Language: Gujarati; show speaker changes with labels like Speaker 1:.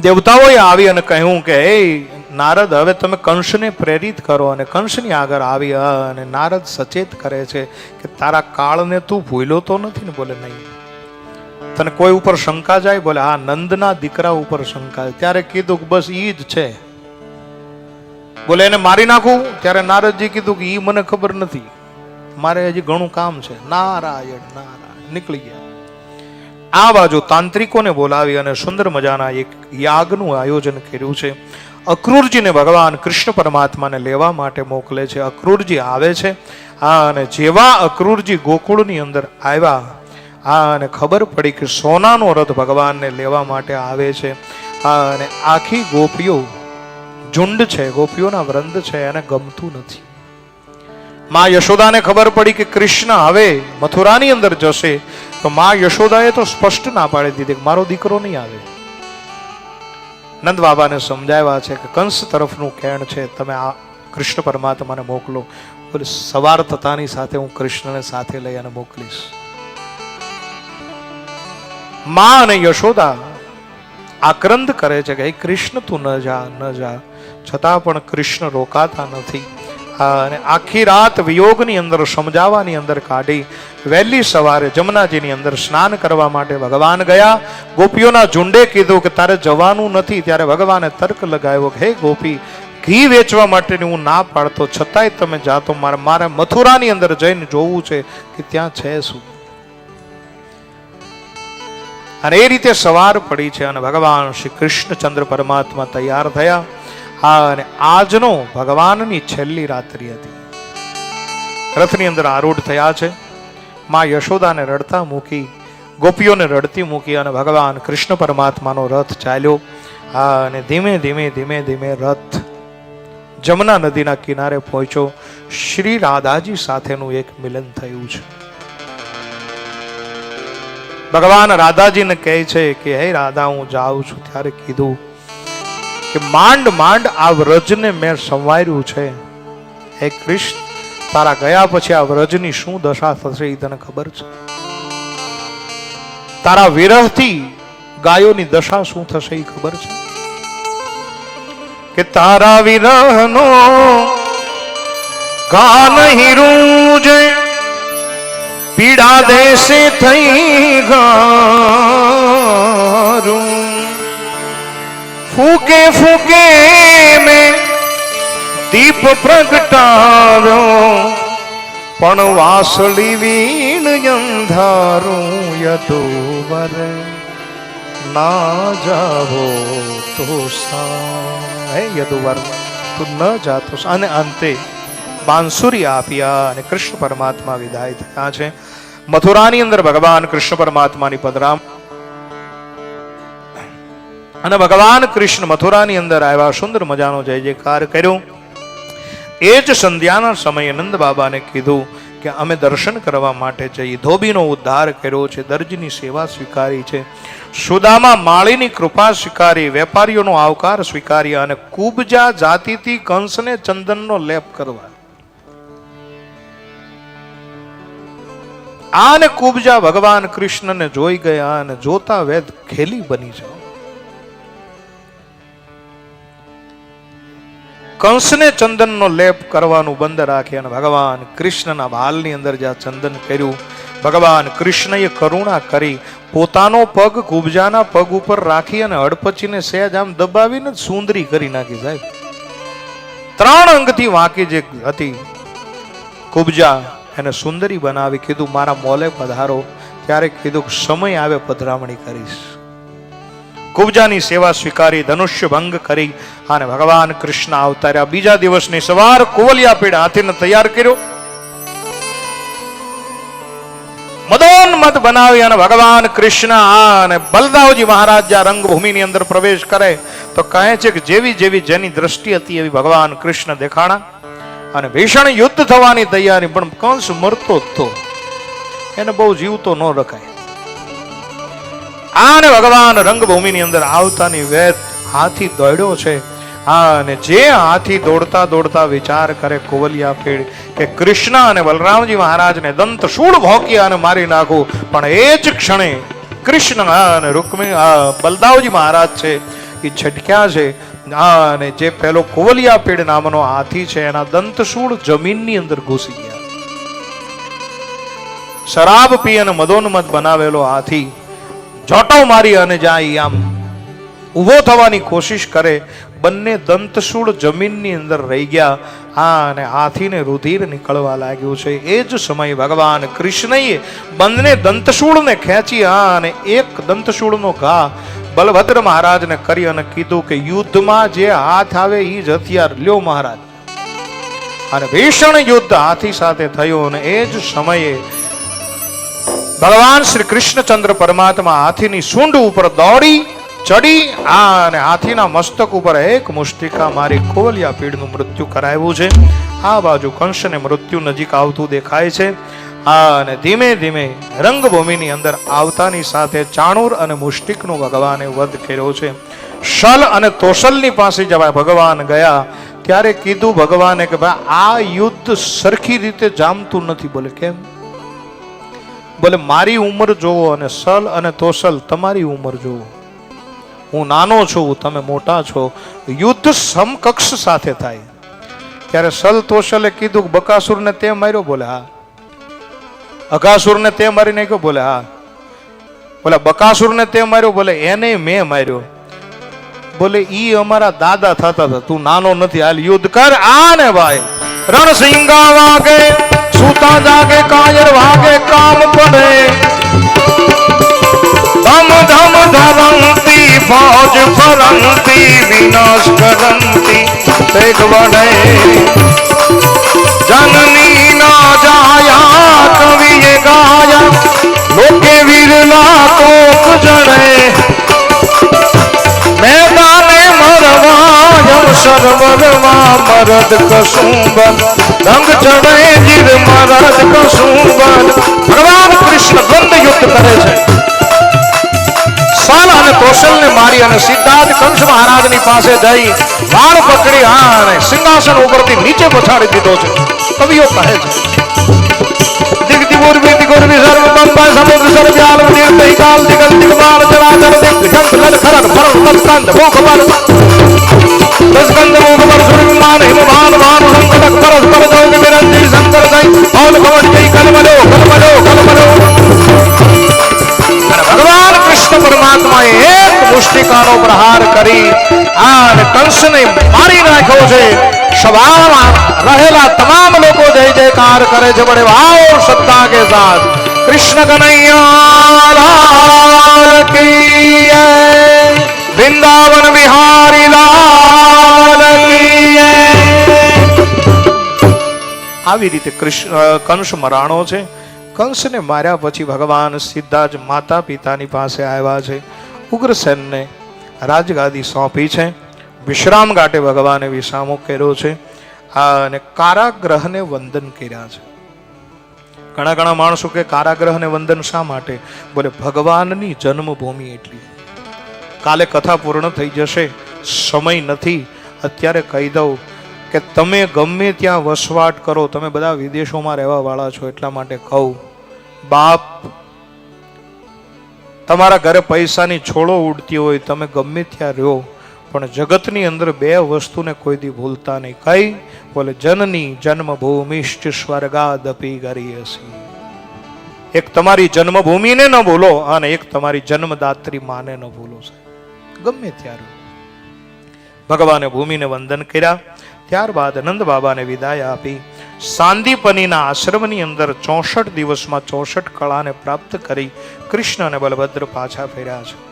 Speaker 1: દેવતાઓએ આવી અને કહ્યું કે, એ નારદ, હવે તમે કંસને પ્રેરિત કરો અને કંસની આગળ આવી અને નારદ સચેત કરે છે કે તારા કાળને તું ભૂલ્યો તો નથી ને? બોલે, નહીં. તને કોઈ ઉપર શંકા જાય? બોલે, હા, નંદના દીકરા ઉપર શંકા ત્યારે કીધું કે, બસ ઈ જ છે. બોલે, એને મારી નાખું? ત્યારે નારદજી કીધું કે, ઈ મને ખબર નથી. મારે હજી ઘણું કામ છે. નારાયણ નારાયણ, નીકળી ગયા. આ બાજુ તાંત્રિકોને બોલાવી અને સુંદર મજાના એક યાગનું આયોજન કર્યું છે. અક્રૂરજીને ભગવાન કૃષ્ણ પરમાત્માને લેવા માટે મોકલે છે. અક્રૂરજી આવે છે. આ અને જેવા અક્રૂરજી ગોકુળની અંદર આવ્યા, આ અને ખબર પડી કે સોનાનો રથ ભગવાનને લેવા માટે આવે છે. આ અને આખી ગોપીઓ ઝુંડ છે, ગોપીઓના વૃંદ છે, એને ગમતું નથી. માં યશોદાને ખબર પડી કે કૃષ્ણ હવે મથુરાની અંદર જશે. તો માં યશોદાએ તો સ્પષ્ટ ના પાડી દીધી કે મારો દીકરો નહીં આવે. નંદ બાબાને સમજાવ્યા છે કે કંસ તરફનું કેણ છે, તમે આ કૃષ્ણ પરમાત્માને મોકલો. બોલે, સવાર થતાની સાથે હું કૃષ્ણને સાથે લઈ અને મોકલીશ. માં અને યશોદા આક્રંદ કરે છે કે કૃષ્ણ, તું ન જા ન જા. છતાં પણ કૃષ્ણ રોકાતા નથી. અને આખી રાત વિયોગની અંદર, સમજાવવાની અંદર કાઢી વહેલી સવારે જમનાજીની અંદર સ્નાન કરવા માટે ભગવાન ગયા. ગોપીઓના ઝુંડે કીધું કે તારે જવાનું નથી, ત્યારે ભગવાને તર્ક લગાવ્યો કે, હે ગોપી, ઘી વેચવા માટેની હું ના પાડતો, છતાંય તમે જાતો મારે મારે મથુરાની અંદર જઈને જોવું છે કે ત્યાં છે શું. અને એ રીતે સવાર પડી છે અને ભગવાન શ્રી કૃષ્ણચંદ્ર પરમાત્મા તૈયાર થયા. હા અને આજનો ભગવાનની છેલ્લી રાત્રિ હતી. રથની અંદર આરૂઢ થયા છે. માં યશોદાને રડતા મૂકી, ગોપીઓને રડતી મૂકી અને ભગવાન કૃષ્ણ પરમાત્માનો રથ ચાલ્યો. અને ધીમે ધીમે ધીમે ધીમે રથ જમના નદીના કિનારે પહોંચ્યો. શ્રી રાધાજી સાથેનું એક મિલન થયું છે. ભગવાન રાધાજીને કહે છે કે, હે રાધા, હું જાઉં છું. ત્યારે કીધું કે, માંડ માંડ આ વ્રજને મેં સંવાર્યું છે. હે કૃષ્ણ તારા ગયા પછી આ વ્રજની શું દશા થશે એ તને ખબર છે? તારા વિરહથી ગાયોની દશા શું થશે એ ખબર છે? કે તારા વિરહનો ગાન રૂજે, પીડા દેશે થઈ ગારું ફૂકે ફૂકે મેં દીપ પ્રગટાવ્યો. પણ વાસળી વીણ અંધારું યદુવર. ના જાવો તો હે યદુવર, તું ન જાતો અને અંતે બાંસુરી આપ્યા અને કૃષ્ણ પરમાત્મા વિદાય થયા છે. મથુરાની અંદર ભગવાન કૃષ્ણ પરમાત્માની પદરામ અને ભગવાન કૃષ્ણ મથુરાની અંદર આવ્યા, સુંદર મજાનો જય જયકાર કર્યો. એ જ સંધ્યાના સમયે નંદ બાબાને કીધું કે અમે દર્શન કરવા માટે જઈ ધોબીનો ઉદ્ધાર કર્યો છે, દરજીની સેવા સ્વીકારી છે. સુદામા માળીની કૃપા સ્વીકારી, વેપારીઓનો આવકાર સ્વીકારી અને કુબજા જાતિથી કંસને ચંદનનો લેપ કરવા. આને કુબજા ભગવાન કૃષ્ણને જોઈ ગયા અને જોતા વેદ ખેલી બની છે કંસને ચંદનનો લેપ કરવાનું બંધ રાખી અને ભગવાન કૃષ્ણના વાલની અંદર જ્યાં ચંદન કર્યું, ભગવાન કૃષ્ણએ કરુણા કરી, પોતાનો પગ કુબજાના પગ ઉપર રાખી અને હડપચીને સહેજ આમ દબાવીને સુંદરી કરી નાખી સાહેબ. ત્રણ અંગથી વાંકી જે હતી કુબજા એને સુંદરી બનાવી, કીધું, મારા મોલે પધારો. ત્યારે કીધું, સમય આવે પધરામણી કરીશ. કુબજાની સેવા સ્વીકારી, ધનુષ્ય ભંગ કરી અને ભગવાન કૃષ્ણ અવતાર્યા. બીજા દિવસની સવાર કુવલિયા પીડ હાથીને તૈયાર કર્યો. મદોન્મત બનાવી અને ભગવાન કૃષ્ણ અને બલદાવજી મહારાજ જ્યાં રંગભૂમિની અંદર પ્રવેશ કરે તો કહે છે કે જેવી જેવી જેની દ્રષ્ટિ હતી એવી ભગવાન કૃષ્ણ દેખાણા. અને ભીષણ યુદ્ધ થવાની તૈયારી પણ કંસ મરતો જ તો એને બહુ જીવતો ન રખાય. આને ભગવાન રંગભૂમિની અંદર આવતાની વેત હાથી દોડ્યો છે. હા, અને જે હાથી દોડતા દોડતા વિચાર કરે કોવલિયા પીડ કે કૃષ્ણ અને બલરામજી મહારાજને દંત શૂળ ભોંકી અને મારી નાખું. પણ એ જ ક્ષણે કૃષ્ણ અને રૂકમી બલદાવજી મહારાજ છે એ છટક્યા છે. અને જે પેલો કોવલિયા પેડ નામનો હાથી છે, એના દંતશૂળ જમીનની અંદર ઘૂસી ગયા. શરાબ પી અને મદોન્મદ બનાવેલો હાથી જોટો મારી અને જાય આમ. ઊભો થવાની કોશિશ કરે. બંને દંતશૂળ જમીનની અંદર રહી ગયા. આ અને હાથીને રુધિર નીકળવા લાગ્યું છે. એ જ સમયે ભગવાન કૃષ્ણએ બંને દંતશૂળને ખેંચી આ અને એક દંતશૂળનો ઘા બલભદ્ર મહારાજને કરી અને કીધું કે યુદ્ધમાં જે હાથ આવે એ જ હથિયાર લ્યો મહારાજ. અને ભીષણ યુદ્ધ હાથી સાથે થયું અને એ જ સમયે ભગવાન શ્રી કૃષ્ણચંદ્ર પરમાત્મા હાથીની સૂંઢ ઉપર દોડી, ચડી, આ અને હાથીના મસ્તક ઉપર એક મુષ્ટિકા મારી ખોલિયા પીડનું મૃત્યુ કરાવ્યું છે. આ બાજુ કંસને મૃત્યુ નજીક આવતું દેખાય છે. આ અને ધીમે ધીમે રંગભૂમિની અંદર આવતાની સાથે ચાણુર અને મુષ્ટિકનો ભગવાને વધ કર્યો છે. શલ અને તોશલની પાસે જવા ભગવાન ગયા, ત્યારે કીધું ભગવાને કે ભાઈ આ યુદ્ધ સરખી રીતે જામતું નથી બોલે, કેમ? બોલે, મારી ઉંમર જોવો અને સલ અને તોસલ, તમારી ઉંમર જોવો. હું નાનો છું, તમે મોટા છો. યુદ્ધ સમકક્ષ સાથે થાય. ત્યારે સલ તોસલે કીધું, બકાસુરને તે માર્યો. બોલે, હા. અઘાસુરને તે મારી નાખ્યો. બોલે, હા. બોલે, બકાસુરને તે માર્યો. બોલે, એને મેં માર્યો. બોલે, ઈ અમારા દાદા થતા હતા. તું નાનો નથી. હાલ યુદ્ધ કર આ ને ભાઈ. રણસિંગા વાગે સૂતા જાગે, કાયર વાગે, કામ પડે. ધમ ધમ ધરંતી ફૌજ ફરંતી, વિનાશ કરંતી તેગ વડે. જનની ના જાયા, કવિએ ગાયા, લોકે વીરલા મરદ કસુંબન રંગ ચડે જીર મરદ કસુંબન ભગવાન કૃષ્ણ દ્વંદ યુદ્ધ કરે છે. સાલ અને કૌશલને મારી અને સિદ્ધાર્થ કંસ મહારાજની પાસે જઈ વાળ પકડી અને સિંહાસન ઉપરથી નીચે પછાડી દીધો છે. કવિઓ કહે છે દિગુર સર્વ બંબા સમુદ્ર સર્વ્યાલ દિગ દૈકાલ દિગલ દિગમાલ જલાચર દિગ જંત લલ ખરન ફરન તત્કંદ ભોગ બલ દસકંદ ભોગ બલ સુરવિમાન હિમભાન ભાન સંકટક પરસ પર જોગ વિરંજી શંકર દઈ ઓલ ભવન જય કલમલો कलमलो કલમલો અને ભગવાન કૃષ્ણ પરમાત્માએ એક મુષ્ટિકાનો પ્રહાર કરી આ કંસને મારી નાખ્યો છે સભામાં રહેલા તમામ લોકો જય જયકાર કરે છે. બડે ભાવ સત્તા કે સાથ. કૃષ્ણ કનૈયા કી વૃંદાવન બિહારી લાલ આવી રીતે કૃષ્ણ કંસ મરાણો છે. કંસને માર્યા પછી ભગવાન સીધા જ માતા પિતાની પાસે આવ્યા છે. ઉગ્રસેનને રાજગાદી સોંપી છે. વિશ્રામ ઘાટે ભગવાને વિસામો કર્યો છે. આ અને કારાગ્રહને વંદન કર્યા છે. ઘણા ઘણા માણસો કે કારાગ્રહને વંદન શા માટે? બોલે, ભગવાનની જન્મભૂમિ એટલી. કાલે કથા પૂર્ણ થઈ જશે, સમય નથી. અત્યારે કહી દઉં કે તમે ગમે ત્યાં વસવાટ કરો, તમે બધા વિદેશોમાં રહેવાવાળા છો એટલા માટે કહું, બાપ, તમારા ઘરે પૈસાની છોડો ઉડતી હોય, તમે ગમે ત્યાં રહ્યો. પણ જગતની અંદર બે વસ્તુને કોઈ દી ભૂલતા નહીં. કઈ? બોલે, જનની જન્મભૂમિશ્ચ સ્વર્ગાદપી ગરીયસી. એક તમારી જન્મભૂમિને ન ભૂલો અને એક તમારી જન્મદાત્રી માને ન ભૂલો સાહેબ. ગમે ત્યારે. ભગવાને ભૂમિને વંદન કર્યા. ત્યારબાદ નંદ બાબાને વિદાય આપી. સાંદીપનીના આશ્રમની અંદર ચોસઠ દિવસમાં ચોસઠ કળાને પ્રાપ્ત કરી કૃષ્ણ અને બલભદ્ર પાછા ફેર્યા છે.